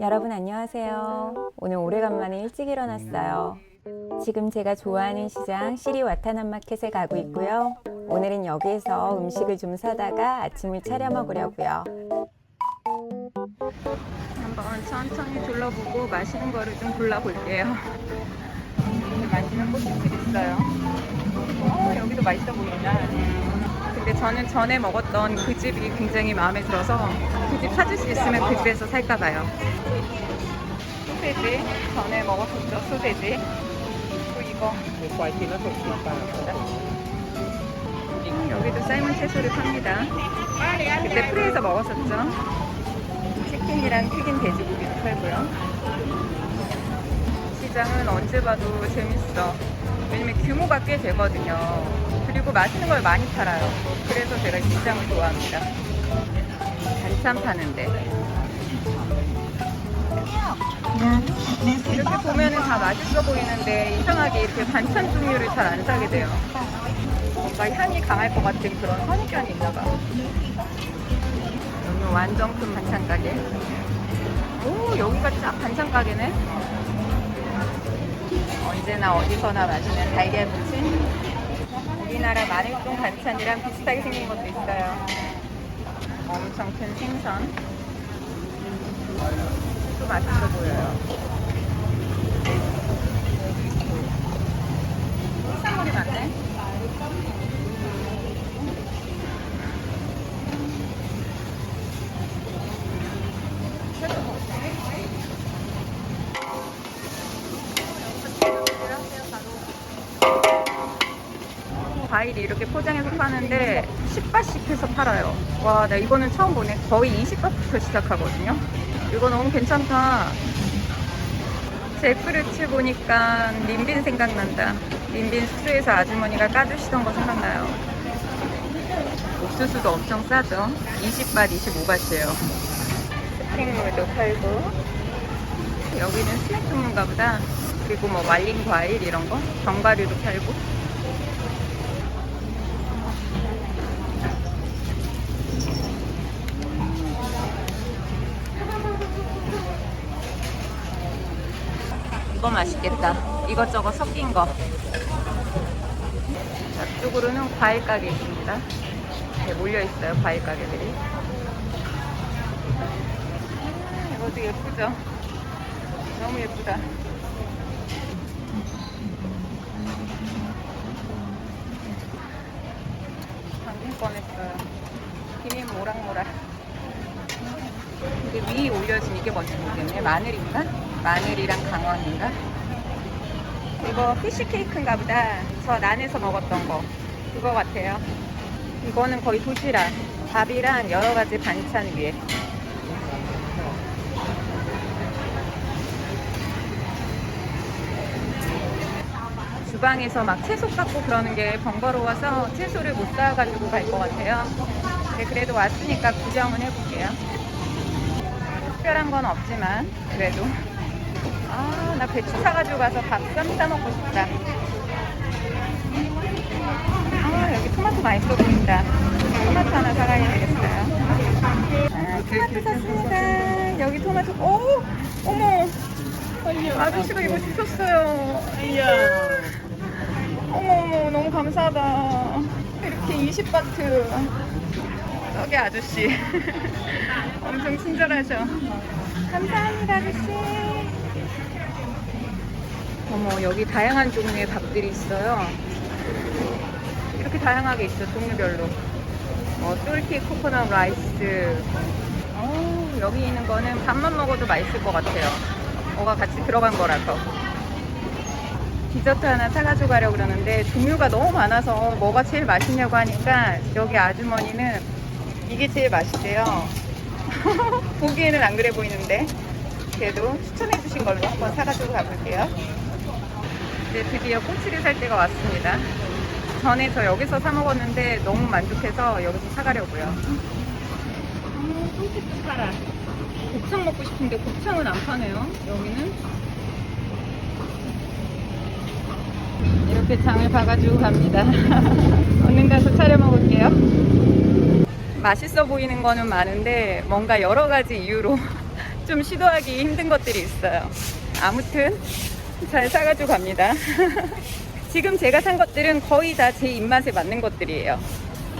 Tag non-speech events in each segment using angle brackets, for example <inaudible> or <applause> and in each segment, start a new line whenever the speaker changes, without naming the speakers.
여러분 안녕하세요. 오늘 오래간만에 일찍 일어났어요. 지금 제가 좋아하는 시장 시리 와타남 마켓에 가고 있고요. 오늘은 여기에서 음식을 좀 사다가 아침을 차려 먹으려고요. 한번 천천히 둘러보고 맛있는 거를 좀 골라볼게요. <laughs> 맛있는 꽃집들 있어요. 어, 여기도 맛있어 보인다. 근데 저는 전에 먹었던 그 집이 굉장히 마음에 들어서 그 집 찾을 수 있으면 그 집에서 살까 봐요. 소세지 전에 먹었었죠 소세지 그리고 이거 음, 여기도 삶은 채소를 팝니다. 그때 프레에서 먹었었죠. 치킨이랑 튀긴 돼지고기도 팔고요. 시장은 언제 봐도 재밌어. 왜냐면 규모가 꽤 되거든요. 그리고 맛있는 걸 많이 팔아요. 그래서 제가 이 시장을 좋아합니다. 반찬 파는데. 이렇게 보면은 다 맛있어 보이는데 이상하게 이렇게 반찬 종류를 잘 안 사게 돼요. 뭔가 향이 강할 것 같은 그런 선입견이 있나 봐. 여기 완전 큰 반찬 가게. 오, 여기가 딱 반찬 가게네. 언제나 어디서나 맛있는 달걀 무침. 우리나라 마늘종 반찬이랑 비슷하게 생긴 것도 있어요. 엄청 큰 생선. 또 맛있어 보여요. 해산물이 많네. 와, 나 이거는 처음 보네. 거의 20바트부터 시작하거든요. 이거 너무 괜찮다. 잭프루트 보니까 린빈 생각난다. 린빈 스트레에서 아주머니가 까주시던 거 생각나요. 옥수수도 엄청 싸죠. 20밭, 25밭이에요. 스프링물도 팔고. 여기는 스낵 종류인가 보다. 그리고 뭐 말린 과일 이런 거. 견과류도 팔고. 이거 맛있겠다. 이것저것 섞인 거. 앞쪽으로는 과일 가게 있습니다. 네, 몰려 있어요, 과일 가게들이. 아, 이것도 예쁘죠? 너무 예쁘다. 방금 꺼냈어요. 김이 모락모락. 이게 위에 올려진 이게 뭔지 모르겠네. 마늘인가? 마늘이랑 강황인가? 이거 피쉬 케이크인가 보다. 저 난에서 먹었던 거. 그거 같아요. 이거는 거의 도시락. 밥이랑 여러 가지 반찬 위에. 주방에서 막 채소 깎고 그러는 게 번거로워서 채소를 못 사가지고 갈 것 같아요. 근데 그래도 왔으니까 구경은 해볼게요. 특별한 건 없지만 그래도 아 나 배추 사가지고 가서 밥쌈 싸 먹고 싶다. 아 여기 토마토 맛있어 보인다 토마토 하나 사가야 되겠어요. 아, 토마토 샀습니다. 여기 토마토 오 어머. 아저씨가 이거 주셨어요. 어머 어머 너무 감사하다. 이렇게 20바트. 떡의 아저씨. <laughs> 엄청 친절하셔 감사합니다 아저씨 어머 여기 다양한 종류의 밥들이 있어요. 이렇게 다양하게 있어 종류별로. 어, 똘티 코코넛 라이스. 어, 여기 있는 거는 밥만 먹어도 맛있을 것 같아요. 뭐가 같이 들어간 거라서. 디저트 하나 사가지고 가려고 그러는데 종류가 너무 많아서 뭐가 제일 맛있냐고 하니까 여기 아주머니는 이게 제일 맛있대요. <laughs> 보기에는 안 그래 보이는데 그래도 추천해 주신 걸로 한번 사가지고 가볼게요 네, 드디어 꼬치를 살 때가 왔습니다. 전에 저 여기서 사 먹었는데 너무 만족해서 여기서 사가려고요. 어, 꼬치도 팔아 곱창 먹고 싶은데 곱창은 안 파네요. 여기는. 이렇게 장을 봐가지고 갑니다. <laughs> 얼른 가서 차려 먹을게요. 맛있어 보이는 거는 많은데 뭔가 여러 가지 이유로 <laughs> 좀 시도하기 힘든 것들이 있어요. 아무튼 잘 사가지고 갑니다. <laughs> 지금 제가 산 것들은 거의 다 제 입맛에 맞는 것들이에요.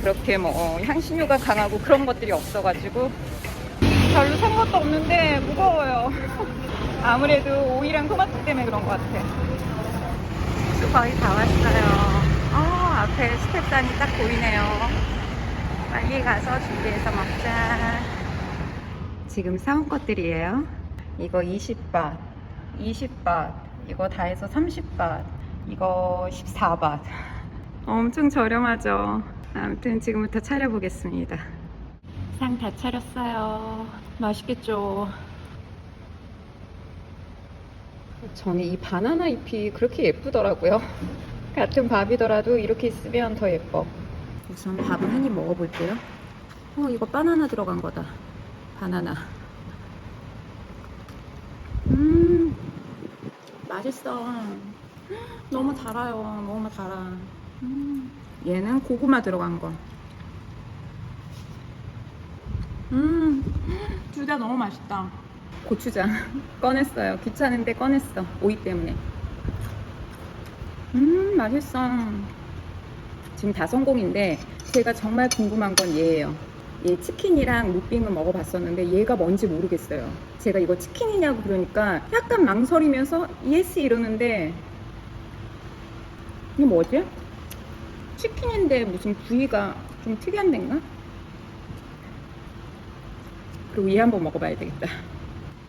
그렇게 뭐 향신료가 강하고 그런 것들이 없어가지고 별로 산 것도 없는데 무거워요. <laughs> 아무래도 오이랑 토마토 때문에 그런 것 같아. 또 거의 다 왔어요. 어, 앞에 스텝산이 딱 보이네요. 빨리 가서 준비해서 먹자. 지금 사온 것들이에요. 이거 20밭, 20밭, 이거 다 해서 30밭, 이거 14밭. <laughs> 엄청 저렴하죠. 아무튼 지금부터 차려보겠습니다. 상 다 차렸어요. 맛있겠죠? 저는 이 바나나 잎이 그렇게 예쁘더라고요. 같은 밥이더라도 이렇게 있으면 더 예뻐. 우선 밥을 한 입 먹어볼게요. 어, 이거 바나나 들어간 거다. 바나나. 음, 맛있어. <gasps> 너무 달아요. 너무 달아. 음, 얘는 고구마 들어간 거. 음, <gasps> 둘 다 너무 맛있다. 고추장 <laughs> 꺼냈어요. 귀찮은데 꺼냈어. 오이 때문에. 음, 맛있어. 지금 다 성공인데 제가 정말 궁금한 건 얘예요. 얘 치킨이랑 무빙은 먹어봤었는데 얘가 뭔지 모르겠어요. 제가 이거 치킨이냐고 그러니까 약간 망설이면서 예스 이러는데 이게 뭐지? 치킨인데 무슨 부위가 좀 특이한 데인가? 그리고 얘 한번 먹어봐야 되겠다.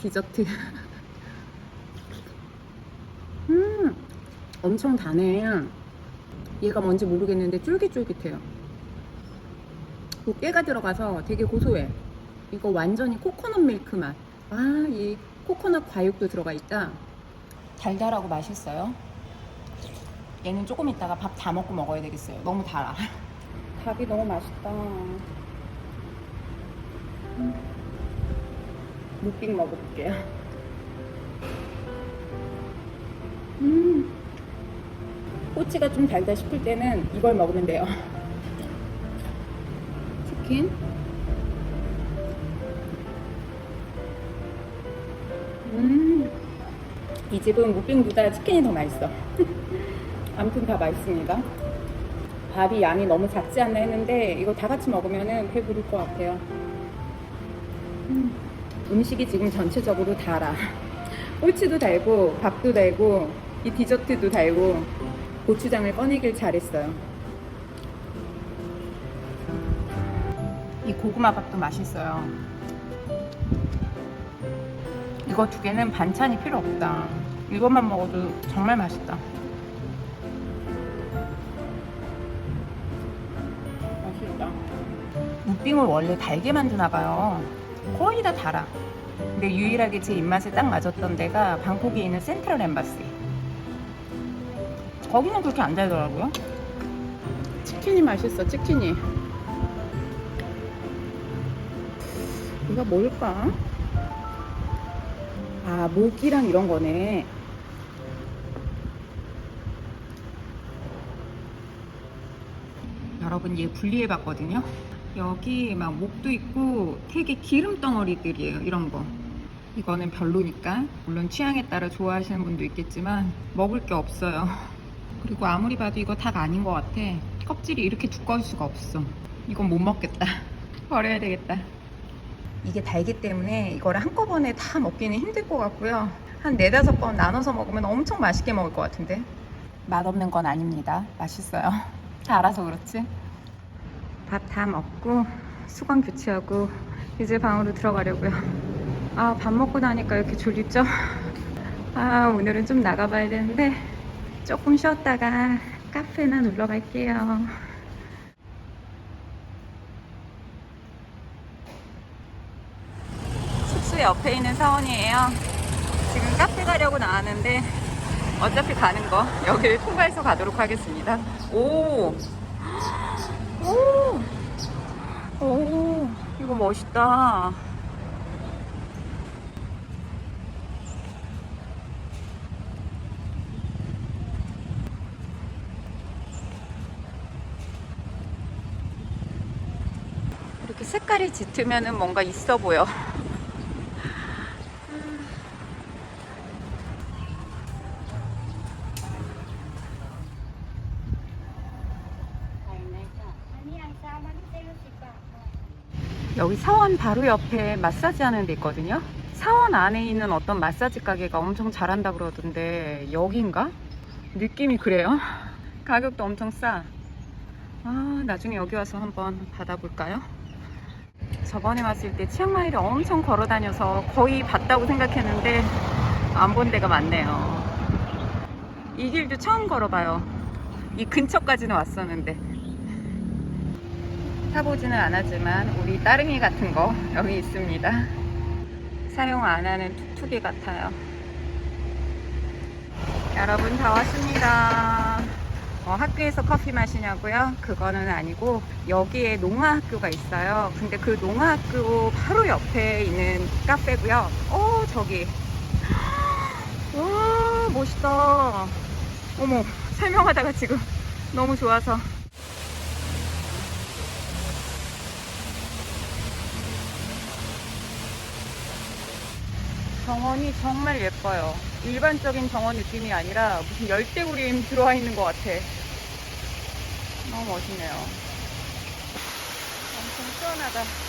디저트. <laughs> 음, 엄청 다네. 얘가 뭔지 모르겠는데 쫄깃쫄깃해요. 그 깨가 들어가서 되게 고소해. 이거 완전히 코코넛 밀크 맛. 아, 이 코코넛 과육도 들어가 있다. 달달하고 맛있어요. 얘는 조금 있다가 밥 다 먹고 먹어야 되겠어요. 너무 달아. <laughs> 닭이 너무 맛있다. 무빙 먹어볼게요. 음. 꼬치가 좀 달다 싶을 때는 이걸 먹으면 돼요. 치킨. 음. 이 집은 무빙보다 치킨이 더 맛있어. <laughs> 아무튼 다 맛있습니다. 밥이 양이 너무 작지 않나 했는데 이거 다 같이 먹으면 배부를 것 같아요. 음. 음식이 지금 전체적으로 달아. <laughs> 꼬치도 달고 밥도 달고 이 디저트도 달고 고추장을 꺼내길 잘했어요. 이 고구마 밥도 맛있어요. 이거 두 개는 반찬이 필요 없다. 이것만 먹어도 정말 맛있다. 맛있다. 무빙을 원래 달게 만드나 봐요. 거의 다 달아. 근데 유일하게 제 입맛에 딱 맞았던 데가 방콕에 있는 센트럴 엠바시. 거기는 그렇게 안 달더라고요. 치킨이 맛있어, 치킨이. 이거 뭘까? 아, 모기랑 이런 거네. 여러분 얘 분리해 봤거든요. 여기 막 목도 있고 되게 기름 덩어리들이에요. 이런 거. 이거는 별로니까 물론 취향에 따라 좋아하시는 분도 있겠지만 먹을 게 없어요. 그리고 아무리 봐도 이거 닭 아닌 것 같아. 껍질이 이렇게 두꺼울 수가 없어. 이건 못 먹겠다. <laughs> 버려야 되겠다. 이게 달기 때문에 이거를 한꺼번에 다 먹기는 힘들 것 같고요. 한 네다섯 번 나눠서 먹으면 엄청 맛있게 먹을 것 같은데. 맛없는 건 아닙니다. 맛있어요. <laughs> 알아서 그렇지. 밥 다 먹고 수건 교체하고 이제 방으로 들어가려고요. 아, 밥 먹고 나니까 이렇게 졸립죠? 아, 오늘은 좀 나가봐야 되는데 조금 쉬었다가 카페나 놀러 갈게요. 숙소 옆에 있는 사원이에요. 지금 카페 가려고 나왔는데 어차피 가는 거 여기를 통과해서 가도록 하겠습니다. 오, 오, 오, 이거 멋있다. 색깔이 짙으면은 뭔가 있어 보여. 여기 사원 바로 옆에 마사지 하는 데 있거든요. 사원 안에 있는 어떤 마사지 가게가 엄청 잘한다 그러던데 여긴가? 느낌이 그래요. <laughs> 가격도 엄청 싸. 아, 나중에 여기 와서 한번 받아볼까요? 저번에 왔을 때 치앙마이를 엄청 걸어 다녀서 거의 봤다고 생각했는데 안 본 데가 많네요. 이 길도 처음 걸어봐요. 이 근처까지는 왔었는데. 타보지는 않았지만 우리 따릉이 같은 거 여기 있습니다. 사용 안 하는 툭툭이 같아요. 여러분 다 왔습니다. 어, 학교에서 커피 마시냐고요? 그거는 아니고 여기에 농아학교가 있어요. 근데 그 농아학교 바로 옆에 있는 카페고요. 오 저기 <gasps> 와 멋있다. 어머 설명하다가 지금 너무 좋아서 정원이 정말 예뻐요. 일반적인 정원 느낌이 아니라 무슨 열대우림 들어와 있는 것 같아. 너무 멋있네요. 엄청 시원하다.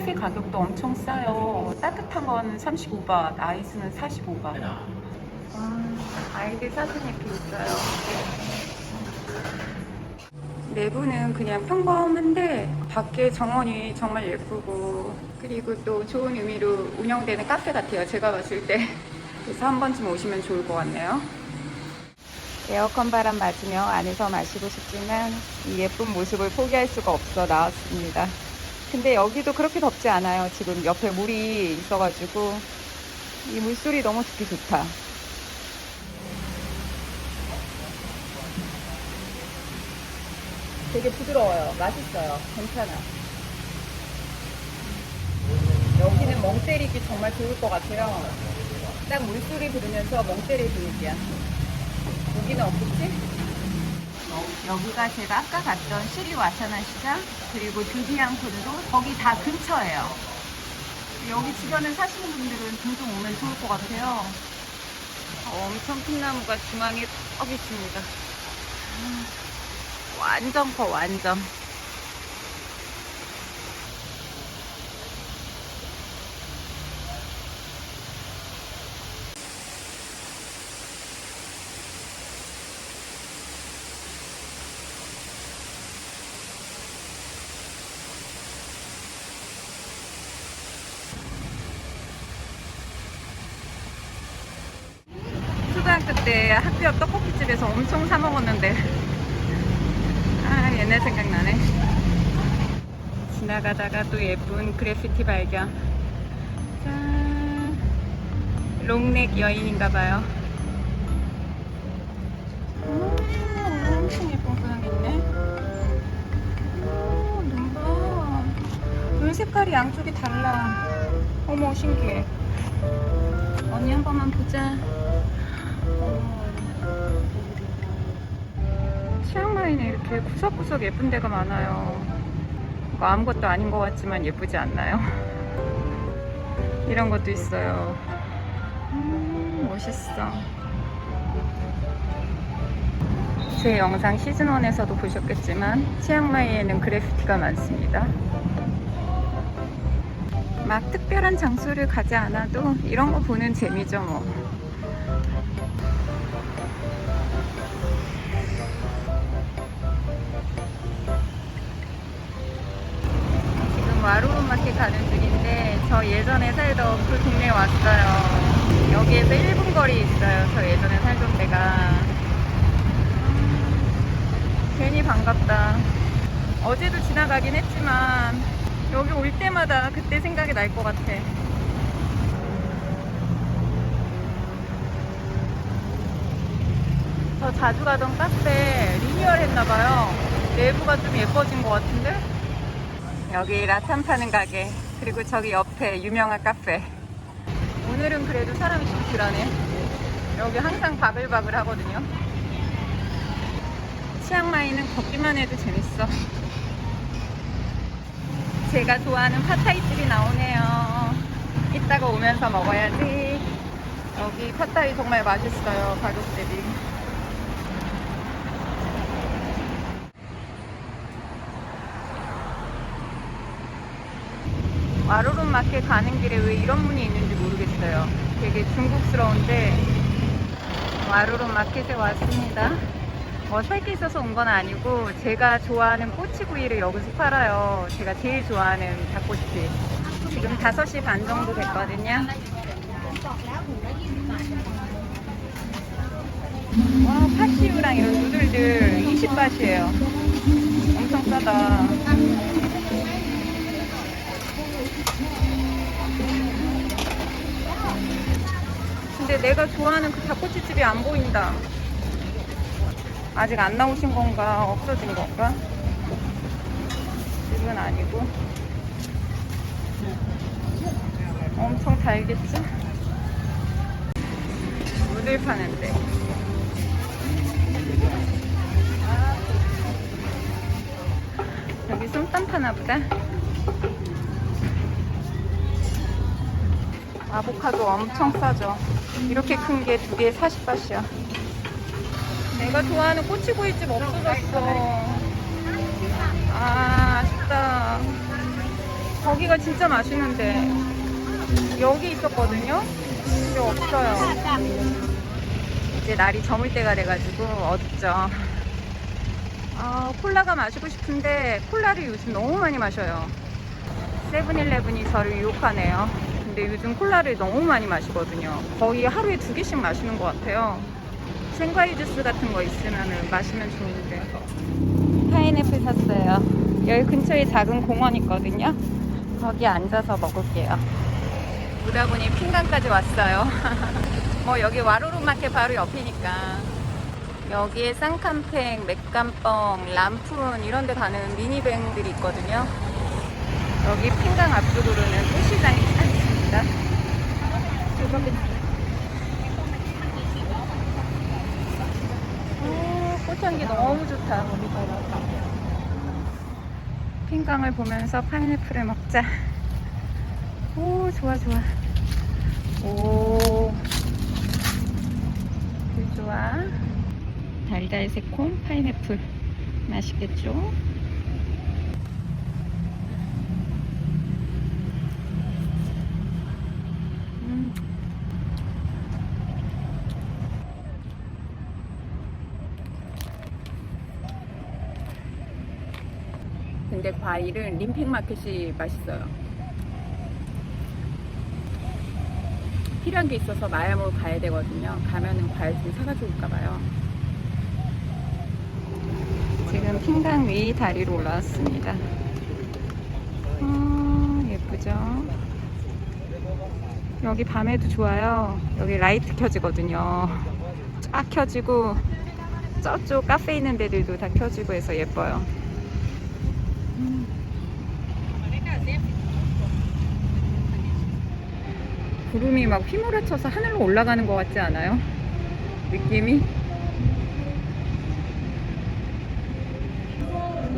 커피 가격도 엄청 싸요. 따뜻한 건 35바, 아이스는 45바. 와, 아이들 사진 이렇게 있어요. 내부는 그냥 평범한데 밖에 정원이 정말 예쁘고 그리고 또 좋은 의미로 운영되는 카페 같아요. 제가 봤을 때. 그래서 한 번쯤 오시면 좋을 것 같네요. 에어컨 바람 맞으며 안에서 마시고 싶지만 이 예쁜 모습을 포기할 수가 없어 나왔습니다. 근데 여기도 그렇게 덥지 않아요. 지금 옆에 물이 있어가지고 이 물소리 너무 듣기 좋다. 되게 부드러워요. 맛있어요. 괜찮아. 여기는 멍 때리기 정말 좋을 것 같아요. 딱 물소리 들으면서 멍 때릴 분위기야. 여기는 없겠지? 여기가 제가 아까 갔던 시리 와샤나 시장 그리고 드디앙 콘도 거기 다 근처예요. 여기 주변에 사시는 분들은 종종 오면 좋을 것 같아요. 어, 엄청 큰 나무가 중앙에 딱 있습니다. 음, 완전 커 완전. 초등학교 때 학교 앞 떡볶이집에서 엄청 사 먹었는데 아 옛날 생각나네. 지나가다가 또 예쁜 그래피티 발견. 짠. 롱넥 여인인가봐요. 오, 엄청 예쁜 고양이 있네. 오, 눈 봐. 눈 색깔이 양쪽이 달라? 어머 신기해. 언니 한 번만 보자 치앙마이는 이렇게 구석구석 예쁜 데가 많아요. 뭐 아무것도 아닌 것 같지만 예쁘지 않나요? <laughs> 이런 것도 있어요. 음, 멋있어. 제 영상 시즌1에서도 보셨겠지만 치앙마이에는 그래피티가 많습니다. 막 특별한 장소를 가지 않아도 이런 거 보는 재미죠 뭐. 지금 와루루 마켓 가는 중인데 저 예전에 살던 그 동네에 왔어요. 여기에서 1분 거리 있어요. 저 예전에 살던 데가. 음, 괜히 반갑다. 어제도 지나가긴 했지만 여기 올 때마다 그때 생각이 날 것 같아. 저 자주 가던 카페 리뉴얼 했나봐요. 내부가 좀 예뻐진 것 같은데? 여기 라탄 파는 가게 그리고 저기 옆에 유명한 카페 오늘은 그래도 사람이 좀 덜하네 여기 항상 바글바글 하거든요 치앙마이는 걷기만 해도 재밌어. 제가 좋아하는 팟타이집이 나오네요. 이따가 오면서 먹어야지. 여기 팟타이 정말 맛있어요. 가격 대비. 와로론 마켓 가는 길에 왜 이런 문이 있는지 모르겠어요. 되게 중국스러운데 와로론 마켓에 왔습니다. 뭐 살 게 있어서 온 건 아니고 제가 좋아하는 꼬치구이를 여기서 팔아요. 제가 제일 좋아하는 닭꼬치. 지금 5시 반 정도 됐거든요. 와 파시우랑 이런 누들들 20바트예요. 엄청 싸다. 근데 내가 좋아하는 그 닭꼬치 집이 안 보인다. 아직 안 나오신 건가? 없어진 건가? 집은 아니고. 엄청 달겠지? 물을 파는데. 여기 쏨땀 파나 보다. 아보카도 엄청 싸죠. 이렇게 큰 게 두 개에 40바트야. 내가 좋아하는 꼬치구이집 없어졌어. 아, 아쉽다. 거기가 진짜 맛있는데. 여기 있었거든요? 근데 없어요. 이제 날이 저물 때가 돼가지고 어둡죠. 아, 콜라가 마시고 싶은데 콜라를 요즘 너무 많이 마셔요. 세븐일레븐이 저를 유혹하네요. 근데 요즘 콜라를 너무 많이 마시거든요. 거의 하루에 두 개씩 마시는 것 같아요. 생과일 주스 같은 거 있으면 마시면 좋은데. 파인애플 샀어요. 여기 근처에 작은 공원 있거든요. 거기 앉아서 먹을게요. 오다 보니 핑강까지 왔어요. <laughs> 뭐 여기 와로로 마켓 바로 옆이니까. 여기에 쌍캄팽, 맥감뻥, 람푼 이런 데 가는 미니밴들이 있거든요. 여기 핑강 앞쪽으로는 꽃시장이 딱 있습니다. 오, 꽃향기 너무 좋다. 핑강을 보면서 파인애플을 먹자. 오, 좋아, 좋아. 오, 그 좋아. 달달 새콤 파인애플. 맛있겠죠? 근데 과일은 림핑 마켓이 맛있어요. 필요한 게 있어서 마야몰 가야 되거든요. 가면은 과일 좀 사가지고 올까봐요. 지금 핑강 위 다리로 올라왔습니다. 음, 예쁘죠? 여기 밤에도 좋아요. 여기 라이트 켜지거든요. 쫙 켜지고 저쪽 카페 있는 데들도 다 켜지고 해서 예뻐요. 구름이 막 휘몰아쳐서 하늘로 올라가는 것 같지 않아요? 느낌이?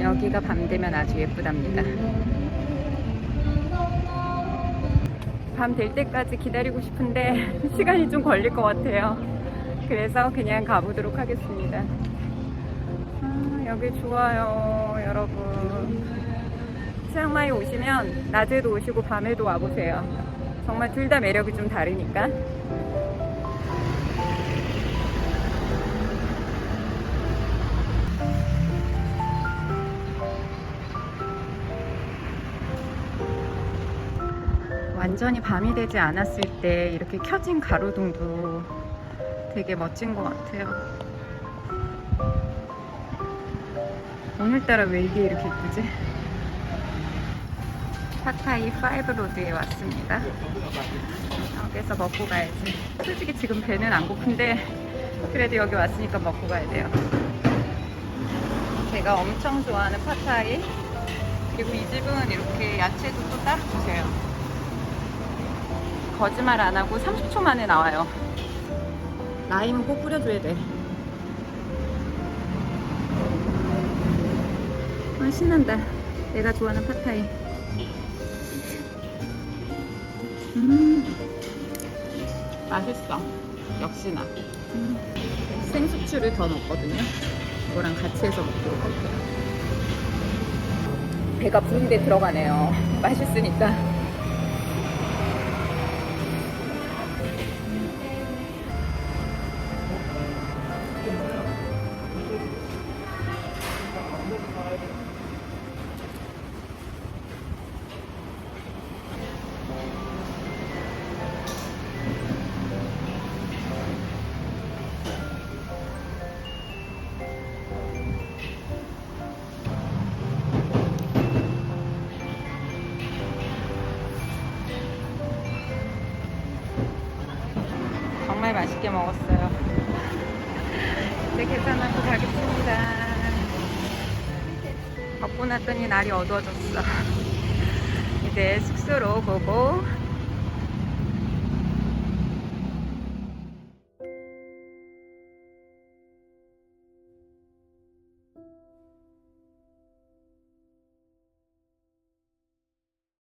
여기가 밤 되면 아주 예쁘답니다. 밤 될 때까지 기다리고 싶은데 <laughs> 시간이 좀 걸릴 것 같아요. 그래서 그냥 가보도록 하겠습니다. 아, 여기 좋아요, 여러분. 치앙마이 오시면 낮에도 오시고 밤에도 와보세요. 정말 둘 다 매력이 좀 다르니까. 완전히 밤이 되지 않았을 때 이렇게 켜진 가로등도 되게 멋진 것 같아요. 오늘따라 왜 이게 이렇게 예쁘지? 파타이 5로드에 왔습니다. 여기서 먹고 가야지. 솔직히 지금 배는 안 고픈데 그래도 여기 왔으니까 먹고 가야 돼요. 제가 엄청 좋아하는 파타이 그리고 이 집은 이렇게 야채도 또 따로 주세요. 거짓말 안 하고 30초 만에 나와요. 라임은 꼭 뿌려줘야 돼. 아, 신난다. 내가 좋아하는 팟타이. 음, 맛있어. 역시나. 음. 생수추를 더 넣었거든요. 이거랑 같이 해서 먹도록 할게요. 배가 부른데 들어가네요. 맛있으니까. 먹었어요. 이제 계산하고 가겠습니다. 걷고 났더니 날이 어두워졌어. 이제 숙소로 보고